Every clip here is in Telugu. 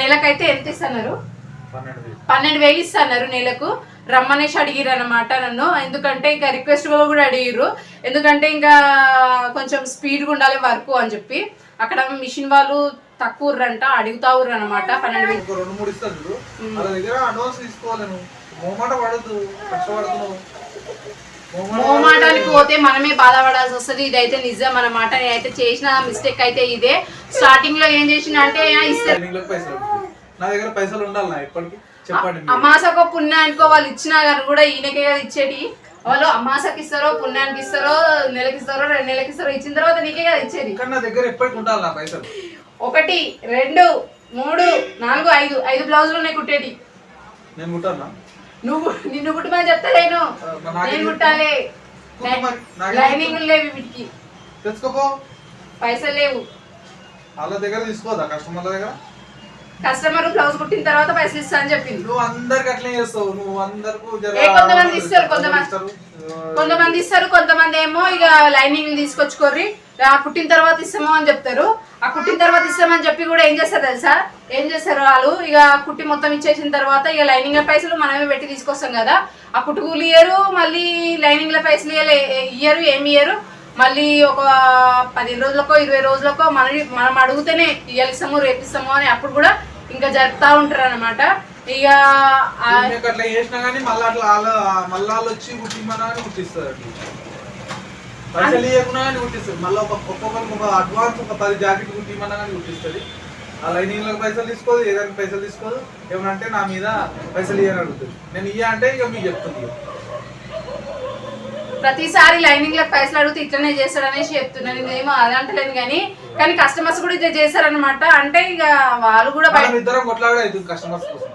నెలకైతే ఎంత ఇస్తున్నారు? పన్నెండు వేలు. ఇస్తున్నారు నెలకు. రమ్మనేసి అడిగిరు అనమాట నన్ను. ఎందుకంటే ఇంకా రిక్వెస్ట్ కూడా అడిగిర్రు. ఎందుకంటే ఇంకా కొంచెం స్పీడ్గా ఉండాలి వర్క్ అని చెప్పి. అక్కడ మిషన్ వాళ్ళు తక్కువ రంట అడుగుతావుర్రు అనమాట పన్నెండు వేలు. రెండు మూడు ఇస్తారు దగ్గర అడ్వాన్స్ తీసుకోవాలి నువ్వు. మోమాట పడద్దు కష్టపడుతున్నావు మోమాట మోమాటానికి పోతే మనమే బాధపడాల్సి వస్తుంది. ఇదైతే నిజం అన్నమాట నేనైతే చేసిన మిస్టేక్ అయితే ఇదే. స్టార్టింగ్లో ఏం చేసిన అంటే "ఆ, ఇస్తారు ట్రైనింగ్లకు పైసలు ఉంటాయి. నా దగ్గర పైసలు ఉండాలి నా ఇప్పటికి. చెప్పండి మీరు. అమాసకో పుణ్యానికో వాళ్ళు ఇచ్చినా కానీ కూడా ఈయనకే కదా ఇచ్చేటి. వాళ్ళు అమాసకి ఇస్తారో పుణ్యానికి ఇస్తారో నెలకి ఇస్తారో రెండు నెలకి ఇస్తారో ఇచ్చిన తర్వాత నీకే కదా ఇచ్చేది. ఇక్కడ నా దగ్గర ఎప్పటికి ఉండాలి నా పైసలు? ఒకటి రెండు మూడు నాలుగు ఐదు. ఐదు బ్లౌజులు ఉన్నాయి కుట్టేటి. నేను కుట్టానా? నువ్వు నిన్ను కుట్టమని చెప్తలేను మరి నాకేం నేను కుట్టాలి. లైనింగ్ లేవు వీటికి. తెచ్చుకోపో. పైసలు లేవు. వాళ్ళ దగ్గర తీసుకోదా కస్టమర్ల దగ్గర? కస్టమర్ బ్లౌజ్ కుట్టిన తర్వాత పైసలు ఇస్తా అని చెప్పింది. నువ్వు అందరికి అట్లే చేస్తావు. నువ్వు అందరికి కొంతమంది ఇస్తారు, కొంతమంది- కొంతమంది ఇస్తారు కొంతమంది ఏమో ఇక లైనింగ్ తీసుకొచ్చుకోర్రి. ఆ కుట్టిన తర్వాత ఇస్తాము అని చెప్తారు. ఆ కుట్టిన తర్వాత ఇస్తామని చెప్పి కూడా ఏం చేస్తారు తెలుసా? ఏం చేస్తారు వాళ్ళు? ఇక కుట్టి మొత్తం ఇచ్చేసిన తర్వాత ఇక లైనింగ్ పైసలు మనమే పెట్టి తీసుకొస్తాం కదా. ఆ కుట్టుకూలు ఇయ్యరు మళ్ళీ లైనింగ్ ల పైసలు ఇయ్యరు ఏమి ఇయ్యరు? మళ్ళీ ఒక పదిహేను రోజులకో ఇరవై రోజులకో మన మనం అడిగితేనే ఇయ్యలిస్తాము ఇస్తాము అని అప్పుడు కూడా ఇంకా జరుపుతా ఉంటారు అనమాట ఇక అట్లా చేసినా కానీ మళ్ళీ అట్లా మళ్ళీ వచ్చి కుట్టిస్తారు పైసలు ఇవ్వకుండా కానీ కుట్టిస్తారు మళ్ళీ ఒక ఒక్కొక్కరికి ఒక అడ్వాన్స్ ఒక పది జాకెట్ కుట్టిమన్నా కానీ కుట్టిస్తుంది ఆ లైనింగ్లకు పైసలు తీసుకోదు ఏదైనా పైసలు తీసుకోదు. ఏమనంటే నా మీద పైసలు ఇవ్వని అడుగుతుంది. నేను ఇయ్య అంటే ఇక మీకు చెప్తుంది. ప్రతిసారి లైనింగ్లకు పైసలు అడిగితే ఇట్లనే చేస్తాడు అనేసి చెప్తున్నాను నేనేమో అది అంటలేను కానీ కానీ కస్టమర్స్ కూడా ఇట్లా చేశారనమాట అంటే ఇక వాళ్ళు కూడా ఇద్దరం కొట్లాడే కస్టమర్స్ కోసం.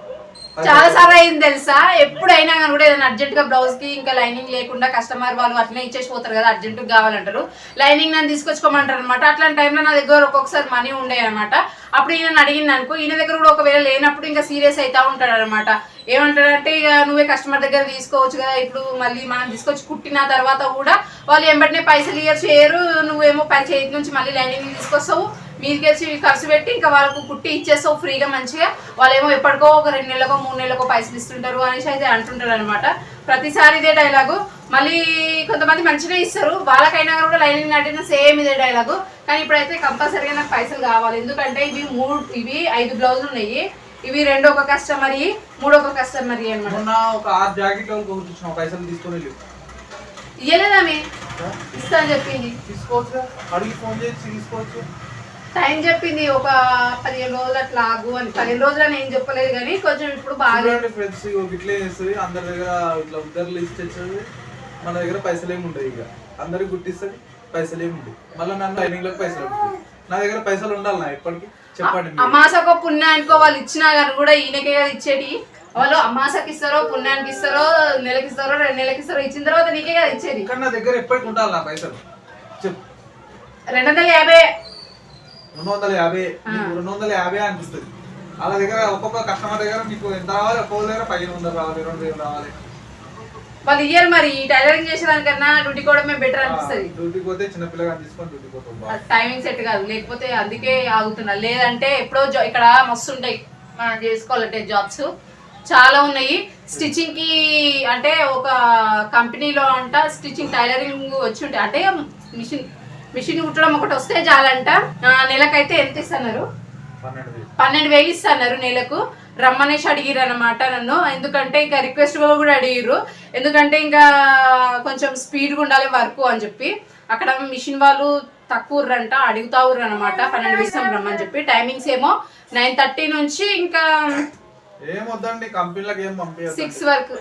చాలా సార్లు అయింది తెలుసా? ఎప్పుడైనా కానీ కూడా ఏదైనా అర్జెంట్గా బ్లౌజ్కి ఇంకా లైనింగ్ లేకుండా కస్టమర్ వాళ్ళు అట్లనే ఇచ్చేసి పోతారు కదా అర్జెంట్ కావాలంటారు. లైనింగ్ నన్ను తీసుకొచ్చుకోమంటారు అనమాట అట్లాంటి టైంలో నా దగ్గర ఒక్కొక్కసారి మనీ ఉండే అనమాట అప్పుడు ఈయన అడిగింది అనుకో ఈయన దగ్గర కూడా ఒకవేళ లేనప్పుడు ఇంకా సీరియస్ అవుతా ఉంటాడు అనమాట ఏమంటాడంటే ఇక నువ్వే కస్టమర్ దగ్గర తీసుకోవచ్చు కదా ఇప్పుడు మళ్ళీ మనం తీసుకొచ్చి కుట్టిన తర్వాత కూడా వాళ్ళు ఎంబటినే పైసలు ఇయర్ చేయరు. నువ్వేమో పై చేతి నుంచి మళ్ళీ లైనింగ్ తీసుకొస్తావు. మీదికి వచ్చి ఖర్చు పెట్టి ఇంకా వాళ్ళకు కుట్టి ఇచ్చేస్తావు ఫ్రీగా మంచిగా వాళ్ళేమో ఎప్పటికో ఒక రెండు నెలలకో మూడు నెలలకో పైసలు ఇస్తుంటారు అనేసి అయితే అంటుంటారు అనమాట ప్రతిసారి ఇదే డైలాగు. మళ్ళీ కొంతమంది మంచిగా ఇస్తారు. వాళ్ళకైనా కూడా లైనింగ్ నటిన సేమ్ ఇదే డైలాగు. కానీ ఇప్పుడైతే కంపల్సరీగా నాకు పైసలు కావాలి. ఎందుకంటే ఇవి మూడు ఇవి ఐదు బ్లౌజులు ఉన్నాయి. ఇవి రెండు ఒక కస్టమర్ మూడు ఒక కస్టమర్ అనమాట మొన్న ఒక ఆరు జాకెట్ వాళ్ళకి కుట్టించిన పైసలు తీసుకొని వెళ్ళి. ఇయ్యలేదామే ఇస్తా అని చెప్పింది. తీసుకోవచ్చు అడిగి ఫోన్ చేసి తీసుకోవచ్చు. టైం చెప్పింది ఒక పదిహేను రోజులు అట్లా ఆగు అని. పదిహేను రోజులు అని ఏం చెప్పలేదు కానీ కొంచెం ఇప్పుడు బాగా ఫ్రెండ్స్ ఇట్లే చేస్తుంది. అందరి దగ్గర ఇట్లా ఉద్దరు లిస్ట్ తెచ్చేది మన దగ్గర పైసలు ఏమి ఉండవు ఇక. అందరికి గుర్తిస్తుంది పైసలు ఏమి ఉండవు. మళ్ళీ నన్ను లైనింగ్లో పైసలు ఉంటాయి నా దగ్గర పైసలు ఉండాలి నా ఇప్పటికి చెప్పండి. అమాసకో పుణ్యానికో వాళ్ళు ఇచ్చినా కానీ కూడా ఈయనకే కదా ఇచ్చేటి. వాళ్ళు అమాసకి ఇస్తారో పుణ్యానికి ఇస్తారో నెలకి ఇస్తారో రెండు నెలకి ఇస్తారో ఇచ్చిన తర్వాత నీకే కదా ఇచ్చేది. ఇక్కడ నా దగ్గర ఎప్పటికి ఉండాలి నా పైసలు. చెప్పు. రెండు వందల యాభై రెండు వందల యాభై రెండు వందల యాభై అనిపిస్తుంది. వాళ్ళ దగ్గర ఒక్కొక్క కస్టమర్ దగ్గర మీకు ఎంత రావాలి? ఒక్కొక్క దగ్గర పదిహేను వందలు రావాలి రెండు వేలు రావాలి. వాళ్ళు ఇయ్యరు మరి. టైలరింగ్ చేసేదానికన్నా డ్యూటీ కూడా మేము బెటర్ అనిపిస్తుంది. డ్యూటీకి పోతే చిన్నపిల్లగా తీసుకొని డ్యూటీకి పోతాం. టైమింగ్ సెట్ కాదు. లేకపోతే అందుకే ఆగుతున్నా. లేదంటే ఎప్పుడో ఇక్కడ మస్తు ఉంటాయి. మనం చేసుకోవాలంటే జాబ్స్ చాలా ఉన్నాయి. స్టిచ్చింగ్కి అంటే ఒక కంపెనీలో అంట స్టిచ్చింగ్ టైలరింగ్ వచ్చి ఉంటాయి. అంటే మిషన్ మిషన్ కుట్టడం ఒకటి వస్తే చాలంట. నెలకైతే ఎంత ఇస్తున్నారు? పన్నెండు వేలు. ఇస్తున్నారు నెలకు. రమ్మనేసి అడిగిరు అనమాట నన్ను. ఎందుకంటే ఇంకా రిక్వెస్ట్ కూడా అడిగిర్రు. ఎందుకంటే ఇంకా కొంచెం స్పీడ్గా ఉండాలి వర్క్ అని చెప్పి. అక్కడ మిషన్ వాళ్ళు తక్కువ రంట అడుగుతావుర్రు అనమాట పన్నెండు వేలు ఇస్తాం రమ్మని చెప్పి. టైమింగ్స్ ఏమో నైన్ థర్టీ నుంచి ఇంకా సిక్స్ వరకు.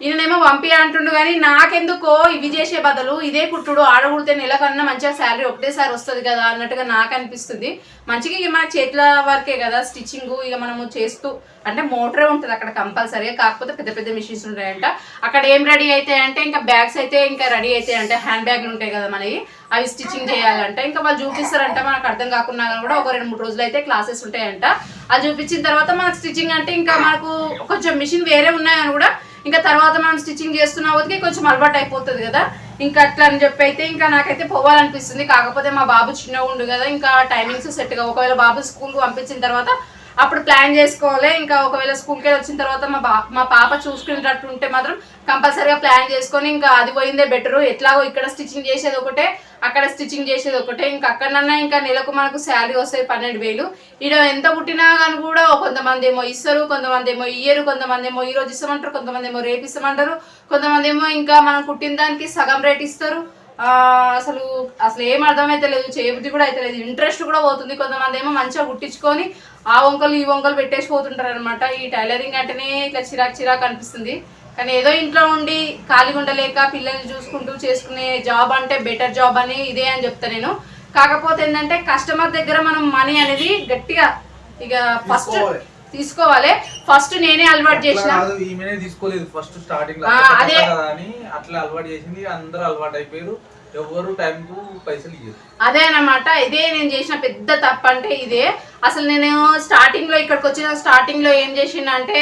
పంపించాం ఈయనేమో పంపి అంటుండు కానీ నాకెందుకో ఇవి చేసే బదులు ఇదే కుట్టుడు ఆడగుడితే నెలకన్నా మంచిగా శాలరీ ఒకటేసారి వస్తుంది కదా అన్నట్టుగా నాకు అనిపిస్తుంది మంచిగా ఇక మన చేతుల వర్కే కదా స్టిచ్చింగ్ ఇక మనము చేస్తూ అంటే మోటరే ఉంటుంది అక్కడ కంపల్సరీగా. కాకపోతే పెద్ద పెద్ద మిషన్స్ ఉంటాయంట అక్కడ ఏం రెడీ అవుతాయి అంటే ఇంకా బ్యాగ్స్ అయితే ఇంకా రెడీ అవుతాయి అంటే హ్యాండ్ బ్యాగ్లు ఉంటాయి కదా మనవి అవి స్టిచ్చింగ్ చేయాలంటే. ఇంకా వాళ్ళు చూపిస్తారంట మనకు అర్థం కాకుండా కూడా ఒక రెండు మూడు రోజులు అయితే క్లాసెస్ ఉంటాయంట. అది చూపించిన తర్వాత మనకు స్టిచ్చింగ్ అంటే ఇంకా మనకు కొంచెం మిషన్ వేరే ఉన్నాయని కూడా ఇంకా తర్వాత మనం స్టిచ్చింగ్ చేస్తున్న వదికి కొంచెం అలవాటు అయిపోతుంది కదా. ఇంకా అట్లా అని చెప్పి అయితే ఇంకా నాకైతే పోవాలనిపిస్తుంది. కాకపోతే మా బాబు చిన్నగా ఉండు కదా ఇంకా టైమింగ్స్ సెట్గా ఒకవేళ బాబు స్కూల్కి పంపించిన తర్వాత అప్పుడు ప్లాన్ చేసుకోవాలి. ఇంకా ఒకవేళ స్కూల్కి వెళ్ళి వచ్చిన తర్వాత మా బా మా పాప చూసుకునేటట్టు ఉంటే మాత్రం కంపల్సరీగా ప్లాన్ చేసుకొని ఇంకా అది పోయిందే బెటర్. ఎట్లాగో ఇక్కడ స్టిచ్చింగ్ చేసేది ఒకటే అక్కడ స్టిచ్చింగ్ చేసేది ఒకటే. ఇంకా అక్కడన్నా ఇంకా నెలకు మనకు శాలరీ వస్తాయి పన్నెండు వేలు. ఈడ ఎంత పుట్టినా కానీ కూడా కొంతమంది ఏమో ఇస్తారు కొంతమంది ఏమో ఇయ్యరు కొంతమంది ఏమో ఈ రోజు ఇస్తామంటారు కొంతమంది ఏమో రేపు ఇస్తామంటారు కొంతమంది ఏమో ఇంకా మనం కుట్టిన దానికి సగం రేట్ ఇస్తారు. అసలు అసలు ఏం అర్థమైతే లేదు చేయబుద్ధి కూడా అయితే లేదు. ఇంట్రెస్ట్ కూడా పోతుంది. కొంతమంది ఏమో మంచిగా కుట్టించుకొని ఆ వంకలు ఈ వంకలు పెట్టేసి పోతుంటారు అనమాట ఈ టైలరింగ్ అంటేనే ఇట్లా చిరాకు చిరాకు అనిపిస్తుంది. కానీ ఏదో ఇంట్లో ఉండి ఖాళీగా ఉండలేక పిల్లల్ని చూసుకుంటూ చేసుకునే జాబ్ అంటే బెటర్ జాబ్ అని ఇదే అని చెప్తా నేను. కాకపోతే ఏంటంటే కస్టమర్ దగ్గర మనం మనీ అనేది గట్టిగా ఇక ఫస్ట్ తీసుకోవాలి. ఫస్ట్ నేనే అలవాటు చేసిన. కాదు ఈమెనే తీసుకోలేదు. ఫస్ట్ స్టార్టింగ్లో ఆ, కొత్త అదే. అని అట్లా అలవాటు చేసింది. అందరూ అలవాటు అయిపోయారు. ఎవరు టైం కు పైసలు ఇయ్యరు. అదే అన్నమాట. ఇదే నేను చేసిన పెద్ద తప్పు అంటే ఇదే. అసలు నేను స్టార్టింగ్లో ఇక్కడికి వచ్చిన స్టార్టింగ్లో ఏం చేసిన అంటే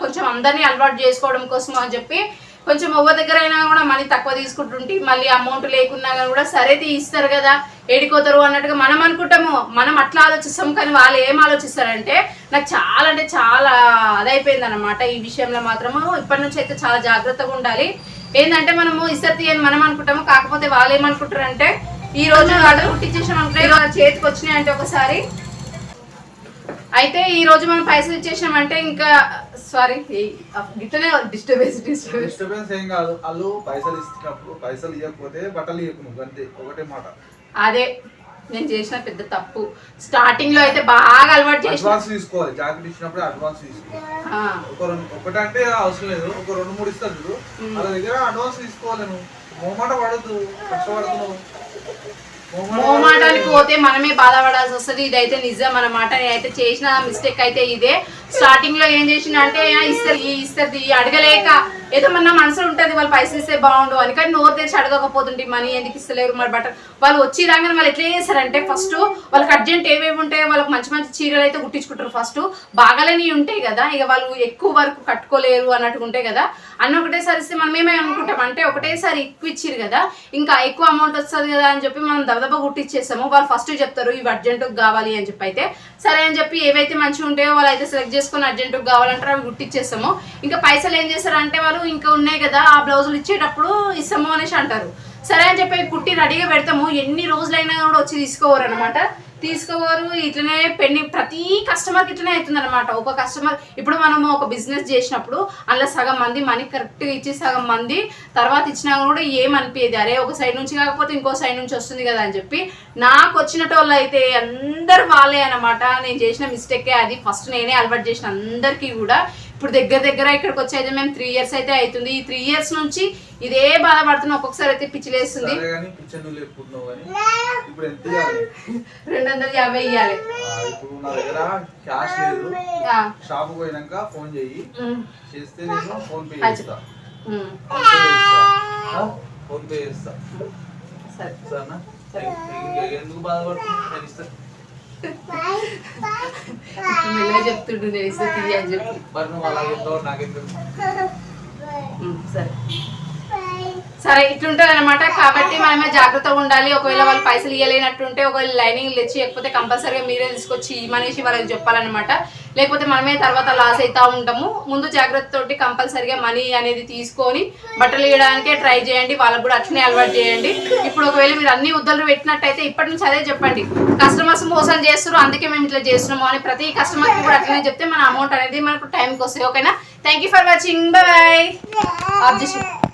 కొంచెం అందరినీ అలవాటు చేసుకోవడం కోసం అని చెప్పి కొంచెం ఎవ్వ దగ్గర అయినా కూడా మనీ తక్కువ తీసుకుంటుంటే మళ్ళీ అమౌంట్ లేకున్నా కానీ కూడా సరే తీ ఇస్తారు కదా ఏడిపోతారు అన్నట్టుగా మనం అనుకుంటాము. మనం అట్లా ఆలోచిస్తాం కానీ వాళ్ళు ఏం ఆలోచిస్తారంటే నాకు చాలా అంటే చాలా అదైపోయింది అనమాట ఈ విషయంలో మాత్రము. ఇప్పటి నుంచి అయితే చాలా జాగ్రత్తగా ఉండాలి. ఏంటంటే మనము ఇస్తారు తీయని మనం అనుకుంటాము. కాకపోతే వాళ్ళు ఏమనుకుంటారంటే ఈ రోజు వాళ్ళు కుట్టించేసామంటే చేతికి వచ్చినాయి అంటే ఒకసారి. అయితే ఈ రోజు మనం పైసలు ఇచ్చేసామంటే ఇంకా సారీ ఇట్లనే డిస్టర్బెన్స్ డిస్టర్బెన్స్ డిస్టర్బెన్స్ ఏం కాదు. వాళ్ళు పైసలు ఇస్తున్నప్పుడు పైసలు ఇవ్వకపోతే బట్టలు ఇవ్వకు నువ్వు అంతే ఒకటే మాట. అదే నేను చేసిన పెద్ద తప్పు. స్టార్టింగ్లో అయితే బాగా అలవాటు చేసిన. అడ్వాన్స్ తీసుకోవాలి. జాకెట్ ఇచ్చినప్పుడు అడ్వాన్స్ తీసుకోవాలి ఒక రెండు ఒకటంటే అవసరం లేదు. ఒక రెండు మూడు ఇస్తారు చూడు. వాళ్ళ దగ్గర అడ్వాన్స్ తీసుకోవాలి నువ్వు. మోమాట పడద్దు కష్టపడుతున్నావు మోమాటానికి పోతే మనమే బాధపడాల్సి వస్తుంది. ఇదైతే నిజం అన్నమాట. నేనైతే చేసిన మిస్టేక్ అయితే ఇదే. స్టార్టింగ్లో ఏం చేసిన అంటే ఇస్తారు ఈ ఇస్తారు అడగలేక ఏదో మన మనసులో ఉంటుంది వాళ్ళు పైసలు ఇస్తే బాగుండు అని. కానీ నోరు తెరిచి అడగకపోతుంటే మనీ ఎందుకు ఇస్తలేరు మరి? బట్ వాళ్ళు వచ్చి రాగానే వాళ్ళు ఎట్లా చేస్తారంటే ఫస్ట్ వాళ్ళకి అర్జెంట్ ఏవేవి ఉంటాయో వాళ్ళకి మంచి మంచి చీరలు అయితే కుట్టించుకుంటారు. ఫస్ట్ బాగాలేని ఉంటాయి కదా. ఇక వాళ్ళు ఎక్కువ వరకు కట్టుకోలేరు అన్నట్టుగా ఉంటాయి కదా. అన్న ఒకటేసారి ఇస్తే మనం ఏమై అనుకుంటాం? అంటే ఒకటేసారి ఎక్కువ ఇచ్చిరు కదా ఇంకా ఎక్కువ అమౌంట్ వస్తుంది కదా అని చెప్పి మనం దబదబ కుట్టించేస్తాము వాళ్ళు ఫస్ట్ చెప్తారు ఇవి అర్జెంటుకు కావాలి అని చెప్పి అయితే. సరే అని చెప్పి ఏవైతే మంచిగా ఉంటాయో వాళ్ళు అయితే సెలెక్ట్ చేసుకొని అర్జెంటుకు కావాలంటారు అవి కుట్టిచ్చేసాము ఇంకా పైసలు ఏం చేస్తారంటే వాళ్ళు ఇంకా ఉన్నాయి కదా ఆ బ్లౌజులు ఇచ్చేటప్పుడు ఇస్తాము అనేసి అంటారు. సరే అని చెప్పి కుట్టి రెడీగా పెడతాము. ఎన్ని రోజులైనా కూడా వచ్చి తీసుకోవరు అనమాట తీసుకోవారు ఇట్లనే పెండి ప్రతి కస్టమర్కి ఇట్లనే అవుతుంది అనమాట ఒక కస్టమర్ ఇప్పుడు మనము ఒక బిజినెస్ చేసినప్పుడు అందులో సగం మంది మనీ కరెక్ట్గా ఇచ్చి సగం మంది తర్వాత ఇచ్చినా కూడా ఏమనిపించేది అరే ఒక సైడ్ నుంచి కాకపోతే ఇంకో సైడ్ నుంచి వస్తుంది కదా అని చెప్పి నాకు వచ్చినటోళ్ళు అయితే అందరు వాళ్ళే అనమాట నేను చేసిన మిస్టేకే అది. ఫస్ట్ నేనే అలవాటు చేసిన అందరికీ కూడా ఇప్పుడు దగ్గర దగ్గర ఇక్కడికి వచ్చి అయితే మేము త్రీ ఇయర్స్ అయితే అవుతుంది. ఈ త్రీ ఇయర్స్ నుంచి ఇదే బాధపడుతున్నా. ఒక్కొక్కసారి అయితే పిచ్చిలేస్తుంది రెండు వందల యాభై ఇవ్వాలి ఇప్పుడు నా దగ్గర క్యాష్ లేదు. షాప్ పోయినాక ఫోన్ ఉమ్, చేస్తే నేను ఫోన్ పే చేస్తా. ఫోన్ పే సరే. సరేనా? ఎందుకు బాధపడుతుంది నేను మెల్లగా చెప్తుండు నేను ఇస్తే తీయ అని చెప్పి. సరే. సరే ఇట్లుంటుంది అనమాట కాబట్టి మనమే జాగ్రత్తగా ఉండాలి. ఒకవేళ వాళ్ళు పైసలు ఇవ్వలేనట్టుంటే ఒకవేళ లైనింగ్ తెచ్చి లేకపోతే కంపల్సరీగా మీరే తీసుకొచ్చి ఇమ్మనేసి వాళ్ళకి చెప్పాలన్నమాట. లేకపోతే మనమే తర్వాత లాస్ అవుతా ఉంటాము. ముందు జాగ్రత్త తోటి మనీ అనేది తీసుకొని బట్టలు ఇవ్వడానికే ట్రై చేయండి. వాళ్ళకు కూడా అట్లనే అలవాటు చేయండి. ఇప్పుడు ఒకవేళ మీరు అన్ని ఉద్దలు పెట్టినట్టయితే ఇప్పటి నుంచి అదే చెప్పండి. కస్టమర్స్ మోసం చేస్తారు అందుకే మేము ఇట్లా చేస్తున్నాము అని ప్రతి కస్టమర్కి కూడా అట్లనే చెప్తే మన అమౌంట్ అనేది మనకు టైంకి వస్తాయి. ఓకేనా thank you for watching bye objection